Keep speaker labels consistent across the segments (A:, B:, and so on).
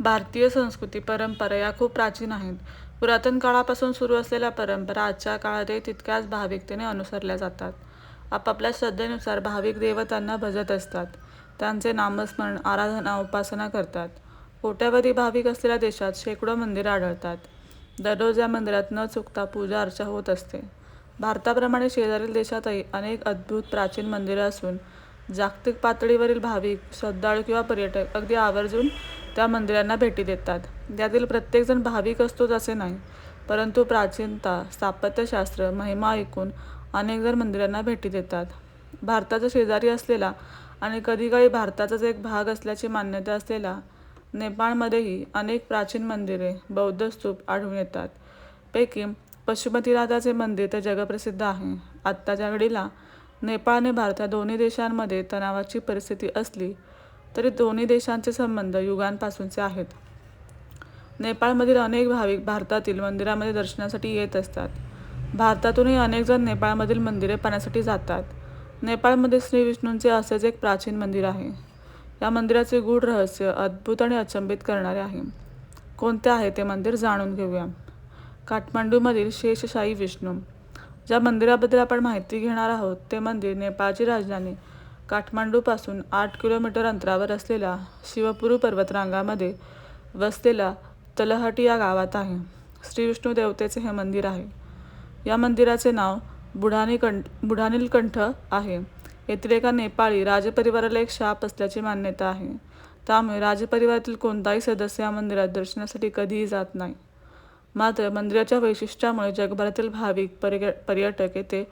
A: भारतीय संस्कृती परंपरा या खूप प्राचीन आहेत. पुरातन काळापासून सुरू असलेल्या परंपरा आजच्या काळातही तितक्याच भाविकतेने अनुसरल्या जातात. आपापल्या श्रद्धेनुसार भाविक देवतांना भजत असतात. त्यांचे नामस्मरण, आराधना, उपासना करतात. कोट्यावधी भाविक असलेल्या देशात शेकडो मंदिरं आढळतात. दररोज या मंदिरात न चुकता पूजा अर्चा होत असते. भारताप्रमाणे शेजारील देशातही अनेक अद्भुत प्राचीन मंदिरं असून जागतिक पातळीवरील भाविक, श्रद्धाळू किंवा पर्यटक अगदी आवर्जून त्या मंदिरांना भेटी देतात. त्यातील प्रत्येकजण भाविक असतोच असे नाही, परंतु प्राचीनता, स्थापत्यशास्त्र, महिमा ऐकून अनेकजण मंदिरांना भेटी देतात. भारताच्या शेजारी असलेला आणि कधीकाळी भारताचाच एक भाग असल्याची मान्यता असलेला नेपाळमध्येही अनेक प्राचीन मंदिरे, बौद्ध स्तूप आढळून येतात. पैकी पशुपतीनाथाचे मंदिर तर जगप्रसिद्ध आहे. आत्ताच्या घडीला नेपाळ आणि भारत या दोन्ही देशांमध्ये तणावाची परिस्थिती असली तरी दोन्ही देशांचे संबंध युगांपासूनचे आहेत. नेपाळमधील अनेक भाविक भारतातील मंदिरामध्ये दर्शनासाठी येत असतात. भारतातूनही अनेकजण नेपाळमधील मंदिरे पाहण्यासाठी जातात. नेपाळमध्ये श्रीविष्णूंचे असेच एक प्राचीन मंदिर आहे. या मंदिराचे गूढ रहस्य अद्भुत आणि अचंबित करणारे आहे. कोणते आहे ते मंदिर जाणून घेऊया. काठमांडूमधील शेषशाही विष्णू. ज्या मंदिराबद्दल आपण माहिती घेणार आहोत ते मंदिर नेपाळची राजधानी काठमांडूपासून आठ किलोमीटर अंतरावर असलेल्या शिवपुरू पर्वतरांगामध्ये वसलेल्या तलहटी या गावात आहे. श्रीविष्णू देवतेचे हे मंदिर आहे. या मंदिराचे नाव बुढानीलकंठ आहे. येथील एका नेपाळी राजपरिवाराला एक शाप असल्याची मान्यता आहे. त्यामुळे राजपरिवारातील कोणताही सदस्य या मंदिरात दर्शनासाठी कधीही जात नाही. मात्र मंदिराच्या वैशिष्ट्यामुळे जगभरातील भाविक, पर्यटक येथे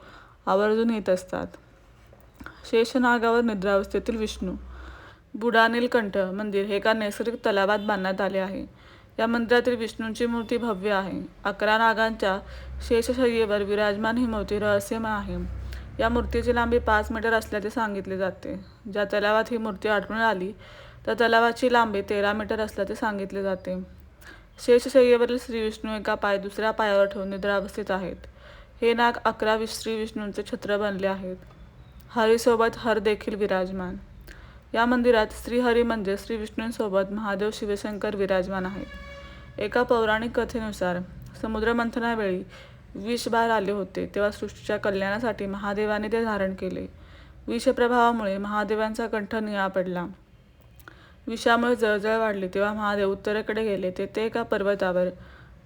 A: आवर्जून येत असतात. शेषनागावर निद्रावस्थेतील विष्णू. बुडानीलकंठ मंदिर हे एका नैसर्गिक तलावात बांधण्यात आले आहे. या मंदिरातील विष्णूंची मूर्ती भव्य आहे. अकरा नागांच्या शेषशय्येवर विराजमान ही मूर्ती रहस्यमय आहे. या मूर्तीची लांबी पाच मीटर असल्याचे सांगितले जाते. ज्या तलावात ही मूर्ती आढळून आली त्या तलावाची लांबी तेरा मीटर असल्याचे सांगितले जाते. शेषशय्येवरील श्रीविष्णू एका पाय दुसऱ्या पायावर ठेवून निद्रावस्थेत आहेत. हे नाग अकरा श्रीविष्णूंचे छत्र बनले आहेत. हरीसोबत हर देखील विराजमान. या मंदिरात श्रीहरी म्हणजे श्रीविष्णूंसोबत महादेव शिवशंकर विराजमान आहेत. एका पौराणिक कथेनुसार समुद्रमंथनावेळी विष बाहेर आले होते तेव्हा सृष्टीच्या कल्याणासाठी महादेवाने ते धारण केले. विषप्रभावामुळे महादेवांचा कंठ निळा पडला. विषामुळे जळजळ वाढली तेव्हा महादेव उत्तरेकडे गेले. तेथे एका पर्वतावर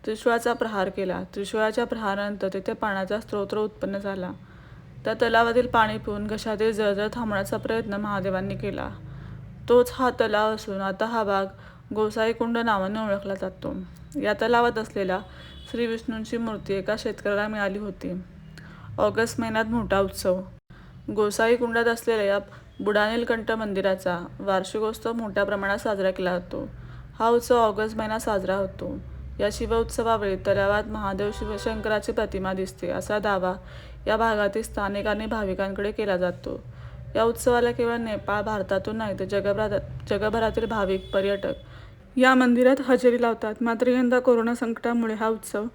A: त्रिशूळाचा प्रहार केला. त्रिशूळाच्या प्रहारानंतर तेथे पाण्याचा स्तोत्र उत्पन्न झाला. त्या तलावातील पाणी पिऊन घशातील जळजळ थांबवण्याचा प्रयत्न महादेवांनी केला. तोच हा तलाव असून आता हा भाग गोसाईकुंड नावाने ओळखला जातो. या तलावात असलेल्या श्रीविष्णूंची मूर्ती एका शेतकऱ्याला मिळाली होती. ऑगस्ट महिन्यात मोठा उत्सव. गोसाईकुंडात असलेल्या या बुडानीलकंठ मंदिराचा वार्षिकोत्सव मोठ्या प्रमाणात साजरा केला जातो. हा उत्सव ऑगस्ट महिना साजरा होतो. या शिवउत्सवावेळी तलावात महादेव शिवशंकराची प्रतिमा दिसते असा दावा या भागातील स्थानिक आणि भाविकांकडे केला जातो. या उत्सवाला केवळ नेपाळ, भारतातून नाही तर जगभरात जगभरातील भाविक, पर्यटक या मंदिरात हजेरी लावतात. मात्र यंदा कोरोना संकटामुळे हा उत्सव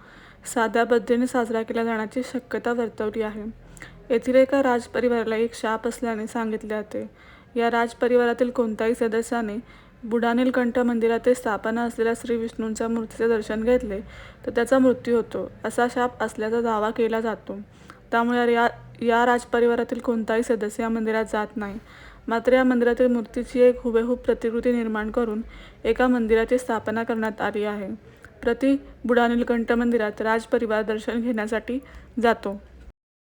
A: साध्या पद्धतीने साजरा केला जाण्याची शक्यता वर्तवली आहे. येथील एका राजपरिवाराला एक शाप असल्याने सांगितले जाते. या राजपरिवारातील कोणत्याही सदस्याने बुडानीलकंठ मंदिरात स्थापना असलेल्या श्रीविष्णूंच्या मूर्तीचे दर्शन घेतले तर त्याचा मृत्यू होतो, असा शाप असल्याचा दावा केला जातो. त्यामुळे या राजपरिवारातील कोणताही सदस्य या मंदिरात जात नाही. मात्र या मंदिरातील मूर्तीची एक हुबेहूब प्रतिकृती निर्माण करून एका मंदिराची स्थापना करण्यात आली आहे. प्रति बुढानीलकंठ मंदिरात राजपरिवार दर्शन घेण्यासाठी जातो.